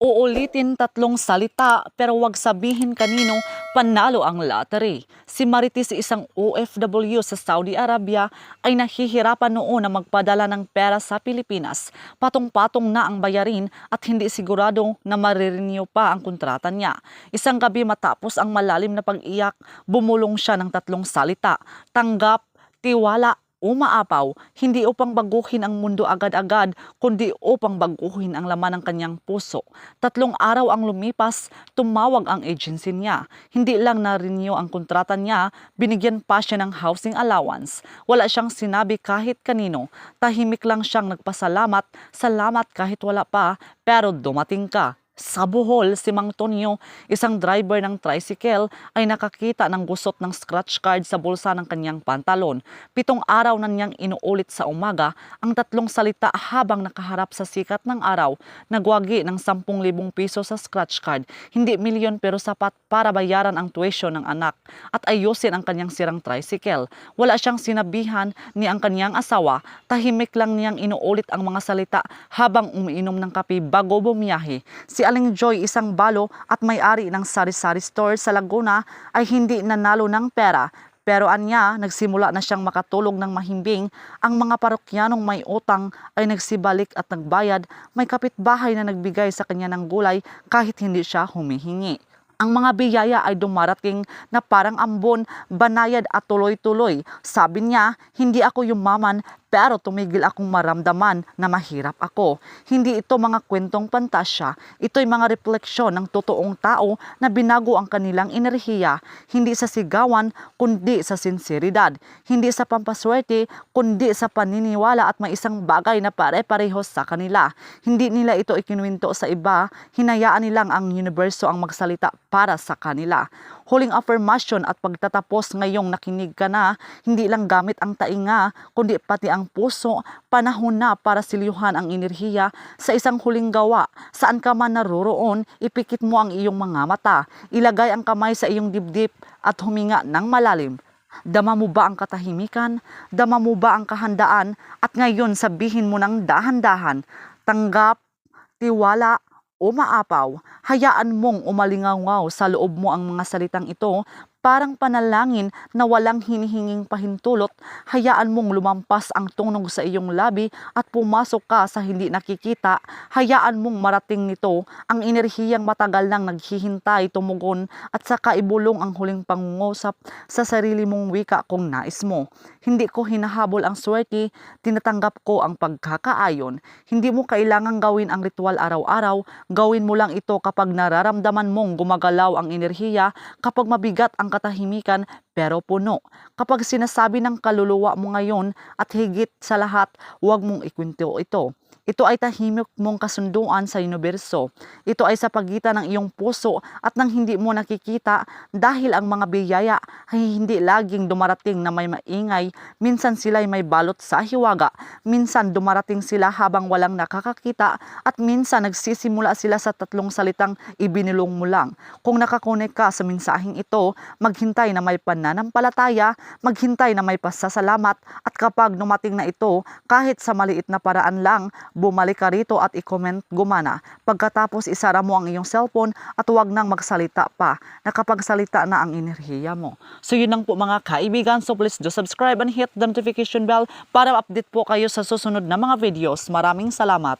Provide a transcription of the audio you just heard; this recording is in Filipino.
Uulitin tatlong salita pero wag sabihin kanino panalo ang lottery. Si Marites, isang OFW sa Saudi Arabia, ay nahihirapan noon na magpadala ng pera sa Pilipinas. Patong-patong na ang bayarin at hindi sigurado na marirenew pa ang kontrata niya. Isang gabi matapos ang malalim na pag-iyak, bumulong siya ng tatlong salita. Tanggap, tiwala, umaapaw, hindi upang baguhin ang mundo agad-agad, kundi upang baguhin ang laman ng kanyang puso. Tatlong araw ang lumipas, tumawag ang agency niya. Hindi lang na-renew ang kontrata niya, binigyan pa siya ng housing allowance. Wala siyang sinabi kahit kanino. Tahimik lang siyang nagpasalamat, salamat kahit wala pa, pero dumating ka. Sa Bohol, si Mang Tonyo, isang driver ng tricycle, ay nakakita ng gusot ng scratch card sa bulsa ng kanyang pantalon. Pitong araw na niyang inuulit sa umaga ang tatlong salita habang nakaharap sa sikat ng araw. Nagwagi ng 10,000 piso sa scratch card. Hindi milyon pero sapat para bayaran ang tuition ng anak at ayusin ang kanyang sirang tricycle. Wala siyang sinabihan ni ang kanyang asawa. Tahimik lang niyang inuulit ang mga salita habang umiinom ng kape bago bumiyahe. Si Aling Joy, isang balo at may-ari ng sari-sari store sa Laguna ay hindi nanalo ng pera. Pero anya, nagsimula na siyang makatulog ng mahimbing. Ang mga parokyanong may utang ay nagsibalik at nagbayad. May kapitbahay na nagbigay sa kanya ng gulay kahit hindi siya humihingi. Ang mga biyaya ay dumarating na parang ambon, banayad at tuloy-tuloy. Sabi niya, hindi ako yumaman pero tumigil akong maramdaman na mahirap ako. Hindi ito mga kwentong pantasya, ito'y mga refleksyon ng totoong tao na binago ang kanilang enerhiya, hindi sa sigawan, kundi sa sinseridad, hindi sa pampaswerte, kundi sa paniniwala at may isang bagay na pare-pareho sa kanila. Hindi nila ito ikinuwento sa iba, hinayaan nilang ang universo ang magsalita para sa kanila. Huling affirmation at pagtatapos ngayong nakinig ka na, hindi lang gamit ang tainga, kundi pati ang puso, panahon na para silyuhan ang enerhiya sa isang huling gawa. Saan ka man naroroon, ipikit mo ang iyong mga mata, ilagay ang kamay sa iyong dibdib at huminga ng malalim. Dama mo ba ang katahimikan? Dama mo ba ang kahandaan? At ngayon sabihin mo ng dahan-dahan, tanggap, tiwala, umaapaw, hayaan mong umalingaw sa loob mo ang mga salitang ito parang panalangin na walang hinihinging pahintulot, hayaan mong lumampas ang tunog sa iyong labi at pumasok ka sa hindi nakikita, hayaan mong marating nito ang enerhiyang matagal nang naghihintay tumugon at saka ibulong ang huling pangungusap sa sarili mong wika kung nais mo. Hindi ko hinahabol ang swerte, tinatanggap ko ang pagkakaayon. Hindi mo kailangang gawin ang ritual araw-araw, gawin mo lang ito kapag nararamdaman mong gumagalaw ang enerhiya, kapag mabigat ang katahimikan pero puno. Kapag sinasabi ng kaluluwa mo ngayon at higit sa lahat, huwag mong ikwento ito. Ito ay tahimik mong kasunduan sa universo. Ito ay sa pagitan ng iyong puso at ng hindi mo nakikita dahil ang mga biyaya ay hindi laging dumarating na may maingay. Minsan sila ay may balot sa hiwaga. Minsan dumarating sila habang walang nakakakita at minsan nagsisimula sila sa tatlong salitang ibinulong mo lang. Kung nakakonek ka sa mensaheng ito, maghintay na may pananampalataya, maghintay na may pasasalamat at kapag numating na ito, kahit sa maliit na paraan lang, bumalik ka rito at i-comment gumana. Pagkatapos isara mo ang iyong cellphone at huwag nang magsalita pa. Nakapagsalita na ang enerhiya mo. So yun lang po mga kaibigan. So please do subscribe and hit the notification bell para update po kayo sa susunod na mga videos. Maraming salamat.